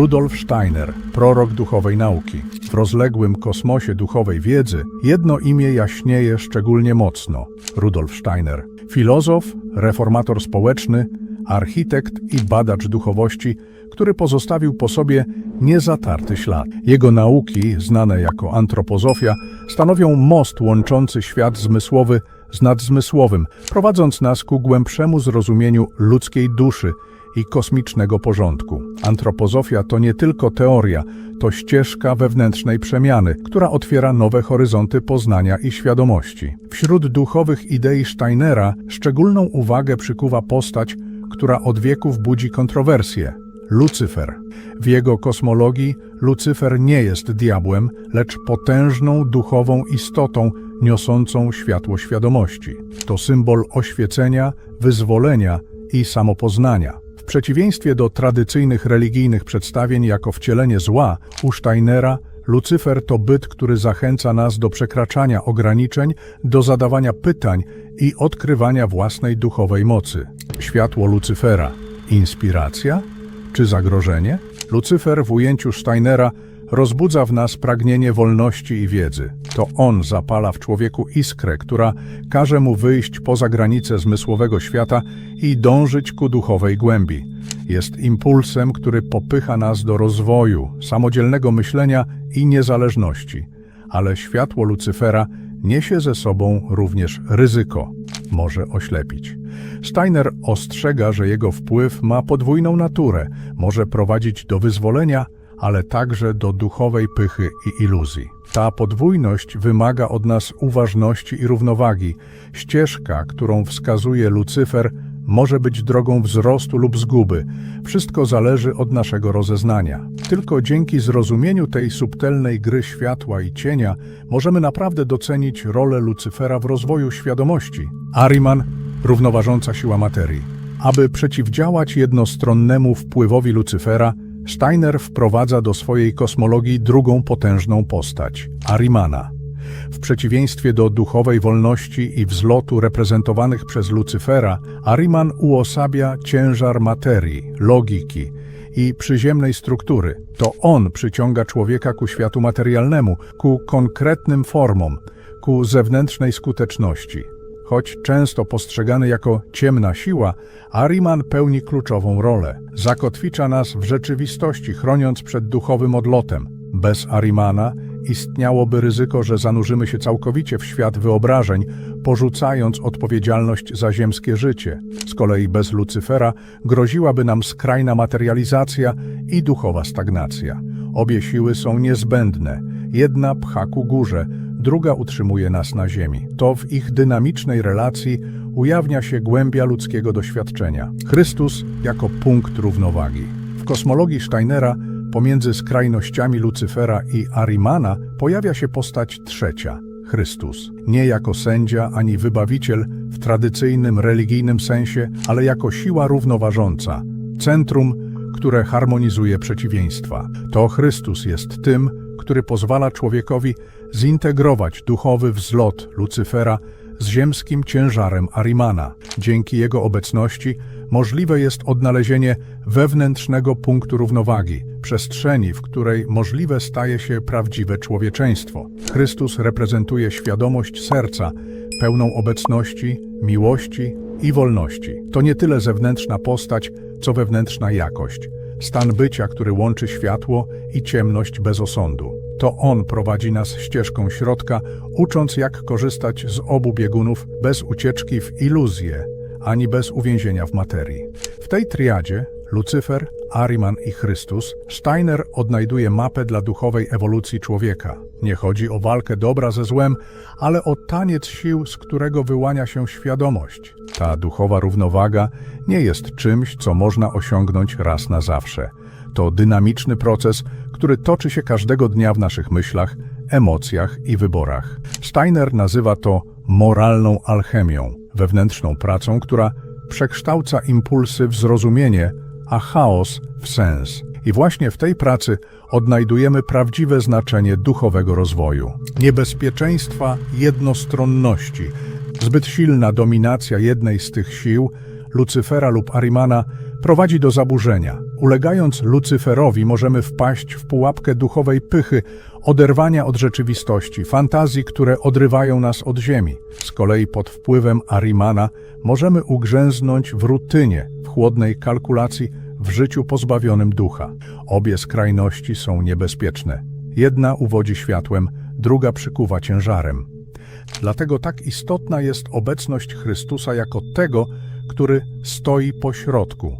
Rudolf Steiner, prorok duchowej nauki. W rozległym kosmosie duchowej wiedzy jedno imię jaśnieje szczególnie mocno. Rudolf Steiner. Filozof, reformator społeczny, architekt i badacz duchowości, który pozostawił po sobie niezatarty ślad. Jego nauki, znane jako antropozofia, stanowią most łączący świat zmysłowy z nadzmysłowym, prowadząc nas ku głębszemu zrozumieniu ludzkiej duszy i kosmicznego porządku. Antropozofia to nie tylko teoria, to ścieżka wewnętrznej przemiany, która otwiera nowe horyzonty poznania i świadomości. Wśród duchowych idei Steinera szczególną uwagę przykuwa postać, która od wieków budzi kontrowersje. Lucyfer. W jego kosmologii Lucyfer nie jest diabłem, lecz potężną duchową istotą niosącą światło świadomości. To symbol oświecenia, wyzwolenia i samopoznania. Przeciwieństwie do tradycyjnych religijnych przedstawień jako wcielenie zła, u Steinera Lucyfer to byt, który zachęca nas do przekraczania ograniczeń, do zadawania pytań i odkrywania własnej duchowej mocy. Światło Lucyfera. Inspiracja? Czy zagrożenie? Lucyfer w ujęciu Steinera rozbudza w nas pragnienie wolności i wiedzy. To on zapala w człowieku iskrę, która każe mu wyjść poza granice zmysłowego świata i dążyć ku duchowej głębi. Jest impulsem, który popycha nas do rozwoju, samodzielnego myślenia i niezależności. Ale światło Lucyfera niesie ze sobą również ryzyko. Może oślepić. Steiner ostrzega, że jego wpływ ma podwójną naturę. Może prowadzić do wyzwolenia, ale także do duchowej pychy i iluzji. Ta podwójność wymaga od nas uważności i równowagi. Ścieżka, którą wskazuje Lucyfer, może być drogą wzrostu lub zguby. Wszystko zależy od naszego rozeznania. Tylko dzięki zrozumieniu tej subtelnej gry światła i cienia możemy naprawdę docenić rolę Lucyfera w rozwoju świadomości. Ariman, równoważąca siła materii. Aby przeciwdziałać jednostronnemu wpływowi Lucyfera, Steiner wprowadza do swojej kosmologii drugą potężną postać Arimana. W przeciwieństwie do duchowej wolności i wzlotu reprezentowanych przez Lucyfera, Ariman uosabia ciężar materii, logiki i przyziemnej struktury. To on przyciąga człowieka ku światu materialnemu, ku konkretnym formom, ku zewnętrznej skuteczności. Choć często postrzegany jako ciemna siła, Ariman pełni kluczową rolę. Zakotwicza nas w rzeczywistości, chroniąc przed duchowym odlotem. Bez Arimana istniałoby ryzyko, że zanurzymy się całkowicie w świat wyobrażeń, porzucając odpowiedzialność za ziemskie życie. Z kolei bez Lucyfera groziłaby nam skrajna materializacja i duchowa stagnacja. Obie siły są niezbędne. Jedna pcha ku górze, druga utrzymuje nas na ziemi. To w ich dynamicznej relacji ujawnia się głębia ludzkiego doświadczenia. Chrystus jako punkt równowagi. W kosmologii Steinera pomiędzy skrajnościami Lucyfera i Arimana pojawia się postać trzecia – Chrystus. Nie jako sędzia ani wybawiciel w tradycyjnym religijnym sensie, ale jako siła równoważąca, centrum, które harmonizuje przeciwieństwa. To Chrystus jest tym, który pozwala człowiekowi zintegrować duchowy wzlot Lucyfera z ziemskim ciężarem Arimana. Dzięki jego obecności możliwe jest odnalezienie wewnętrznego punktu równowagi, przestrzeni, w której możliwe staje się prawdziwe człowieczeństwo. Chrystus reprezentuje świadomość serca, pełną obecności, miłości i wolności. To nie tyle zewnętrzna postać, co wewnętrzna jakość. Stan bycia, który łączy światło i ciemność bez osądu. To on prowadzi nas ścieżką środka, ucząc jak korzystać z obu biegunów bez ucieczki w iluzję, ani bez uwięzienia w materii. W tej triadzie Lucyfer, Ariman i Chrystus, Steiner odnajduje mapę dla duchowej ewolucji człowieka. Nie chodzi o walkę dobra ze złem, ale o taniec sił, z którego wyłania się świadomość. Ta duchowa równowaga nie jest czymś, co można osiągnąć raz na zawsze. To dynamiczny proces, który toczy się każdego dnia w naszych myślach, emocjach i wyborach. Steiner nazywa to moralną alchemią, wewnętrzną pracą, która przekształca impulsy w zrozumienie, a chaos w sens. I właśnie w tej pracy odnajdujemy prawdziwe znaczenie duchowego rozwoju. Niebezpieczeństwa jednostronności, zbyt silna dominacja jednej z tych sił, Lucyfera lub Arimana, prowadzi do zaburzenia. Ulegając Lucyferowi możemy wpaść w pułapkę duchowej pychy, oderwania od rzeczywistości, fantazji, które odrywają nas od ziemi. Z kolei pod wpływem Arimana możemy ugrzęznąć w rutynie, w chłodnej kalkulacji, w życiu pozbawionym ducha. Obie skrajności są niebezpieczne. Jedna uwodzi światłem, druga przykuwa ciężarem. Dlatego tak istotna jest obecność Chrystusa jako tego, który stoi po środku.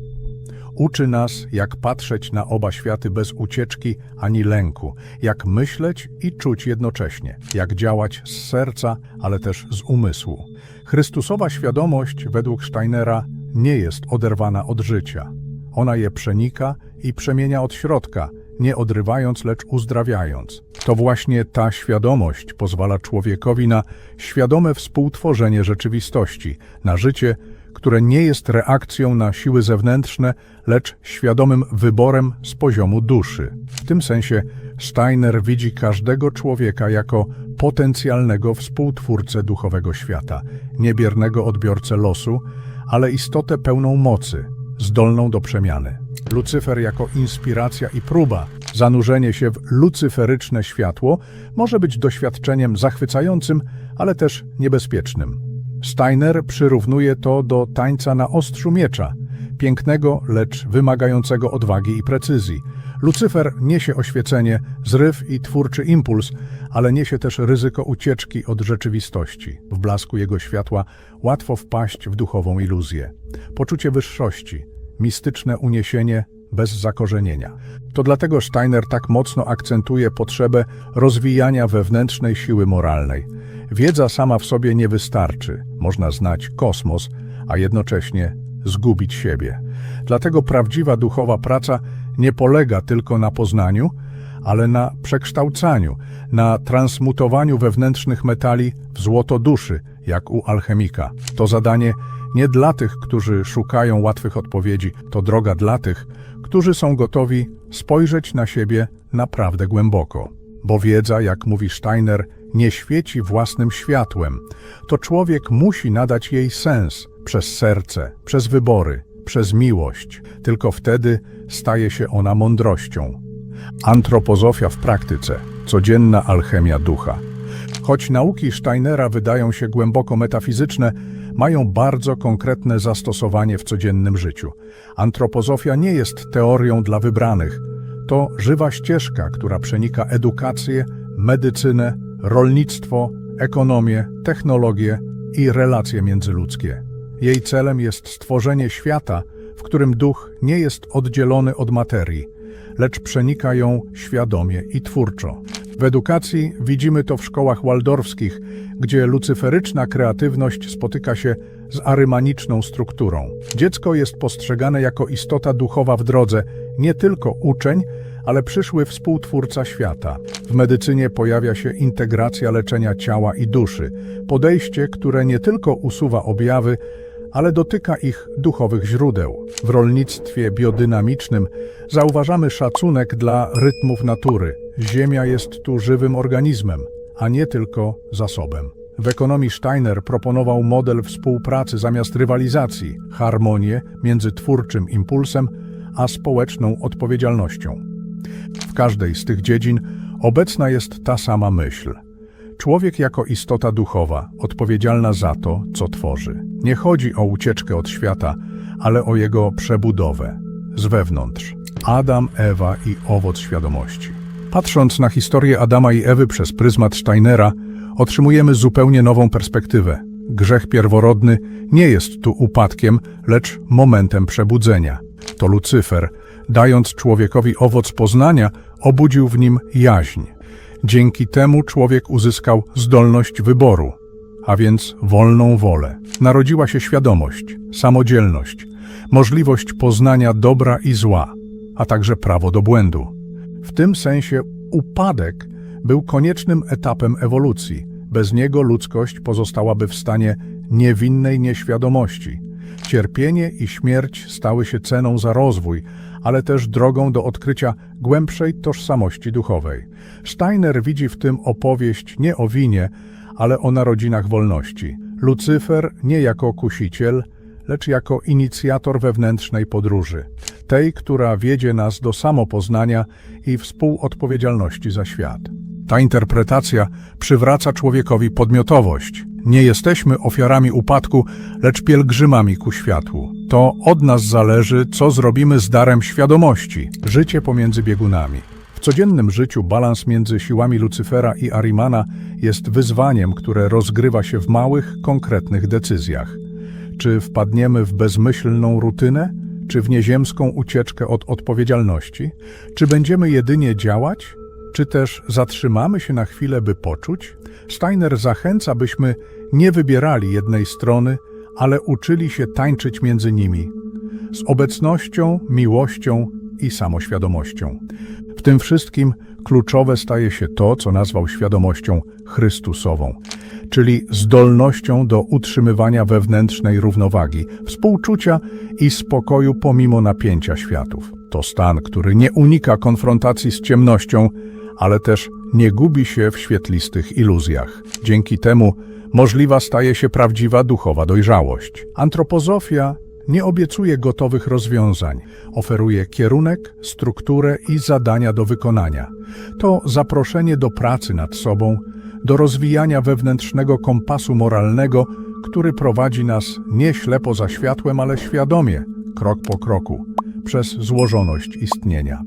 Uczy nas, jak patrzeć na oba światy bez ucieczki ani lęku, jak myśleć i czuć jednocześnie, jak działać z serca, ale też z umysłu. Chrystusowa świadomość, według Steinera, nie jest oderwana od życia. Ona je przenika i przemienia od środka, nie odrywając, lecz uzdrawiając. To właśnie ta świadomość pozwala człowiekowi na świadome współtworzenie rzeczywistości, na życie, które nie jest reakcją na siły zewnętrzne, lecz świadomym wyborem z poziomu duszy. W tym sensie Steiner widzi każdego człowieka jako potencjalnego współtwórcę duchowego świata, niebiernego odbiorcę losu, ale istotę pełną mocy, zdolną do przemiany. Lucyfer jako inspiracja i próba, zanurzenie się w lucyferyczne światło może być doświadczeniem zachwycającym, ale też niebezpiecznym. Steiner przyrównuje to do tańca na ostrzu miecza, pięknego, lecz wymagającego odwagi i precyzji. Lucyfer niesie oświecenie, zryw i twórczy impuls, ale niesie też ryzyko ucieczki od rzeczywistości. W blasku jego światła łatwo wpaść w duchową iluzję. Poczucie wyższości, mistyczne uniesienie bez zakorzenienia. To dlatego Steiner tak mocno akcentuje potrzebę rozwijania wewnętrznej siły moralnej. Wiedza sama w sobie nie wystarczy. Można znać kosmos, a jednocześnie zgubić siebie. Dlatego prawdziwa duchowa praca nie polega tylko na poznaniu, ale na przekształcaniu, na transmutowaniu wewnętrznych metali w złoto duszy, jak u alchemika. To zadanie nie dla tych, którzy szukają łatwych odpowiedzi, to droga dla tych, którzy są gotowi spojrzeć na siebie naprawdę głęboko. Bo wiedza, jak mówi Steiner, nie świeci własnym światłem. To człowiek musi nadać jej sens przez serce, przez wybory, przez miłość. Tylko wtedy staje się ona mądrością. Antropozofia w praktyce, codzienna alchemia ducha. Choć nauki Steinera wydają się głęboko metafizyczne, mają bardzo konkretne zastosowanie w codziennym życiu. Antropozofia nie jest teorią dla wybranych. To żywa ścieżka, która przenika edukację, medycynę, rolnictwo, ekonomię, technologię i relacje międzyludzkie. Jej celem jest stworzenie świata, w którym duch nie jest oddzielony od materii, lecz przenika ją świadomie i twórczo. W edukacji widzimy to w szkołach waldorfskich, gdzie lucyferyczna kreatywność spotyka się z arymaniczną strukturą. Dziecko jest postrzegane jako istota duchowa w drodze, nie tylko uczeń, ale przyszły współtwórca świata. W medycynie pojawia się integracja leczenia ciała i duszy, podejście, które nie tylko usuwa objawy, ale dotyka ich duchowych źródeł. W rolnictwie biodynamicznym zauważamy szacunek dla rytmów natury. Ziemia jest tu żywym organizmem, a nie tylko zasobem. W ekonomii Steiner proponował model współpracy zamiast rywalizacji, harmonię między twórczym impulsem a społeczną odpowiedzialnością. W każdej z tych dziedzin obecna jest ta sama myśl. Człowiek jako istota duchowa, odpowiedzialna za to, co tworzy. Nie chodzi o ucieczkę od świata, ale o jego przebudowę z wewnątrz. Adam, Ewa i owoc świadomości. Patrząc na historię Adama i Ewy przez pryzmat Steinera, otrzymujemy zupełnie nową perspektywę. Grzech pierworodny nie jest tu upadkiem, lecz momentem przebudzenia. To Lucyfer, dając człowiekowi owoc poznania, obudził w nim jaźń. Dzięki temu człowiek uzyskał zdolność wyboru, a więc wolną wolę. Narodziła się świadomość, samodzielność, możliwość poznania dobra i zła, a także prawo do błędu. W tym sensie upadek był koniecznym etapem ewolucji. Bez niego ludzkość pozostałaby w stanie niewinnej nieświadomości. Cierpienie i śmierć stały się ceną za rozwój, ale też drogą do odkrycia głębszej tożsamości duchowej. Steiner widzi w tym opowieść nie o winie, ale o narodzinach wolności. Lucyfer nie jako kusiciel, lecz jako inicjator wewnętrznej podróży, tej, która wiedzie nas do samopoznania i współodpowiedzialności za świat. Ta interpretacja przywraca człowiekowi podmiotowość. Nie jesteśmy ofiarami upadku, lecz pielgrzymami ku światłu. To od nas zależy, co zrobimy z darem świadomości, życie pomiędzy biegunami. W codziennym życiu balans między siłami Lucyfera i Arimana jest wyzwaniem, które rozgrywa się w małych, konkretnych decyzjach. Czy wpadniemy w bezmyślną rutynę, czy w nieziemską ucieczkę od odpowiedzialności? Czy będziemy jedynie działać, czy też zatrzymamy się na chwilę, by poczuć? Steiner zachęca, byśmy nie wybierali jednej strony, ale uczyli się tańczyć między nimi, z obecnością, miłością i samoświadomością. W tym wszystkim kluczowe staje się to, co nazwał świadomością Chrystusową, czyli zdolnością do utrzymywania wewnętrznej równowagi, współczucia i spokoju pomimo napięcia światów. To stan, który nie unika konfrontacji z ciemnością, ale też nie gubi się w świetlistych iluzjach. Dzięki temu możliwa staje się prawdziwa duchowa dojrzałość. Antropozofia nie obiecuje gotowych rozwiązań, oferuje kierunek, strukturę i zadania do wykonania. To zaproszenie do pracy nad sobą, do rozwijania wewnętrznego kompasu moralnego, który prowadzi nas nie ślepo za światłem, ale świadomie, krok po kroku, przez złożoność istnienia.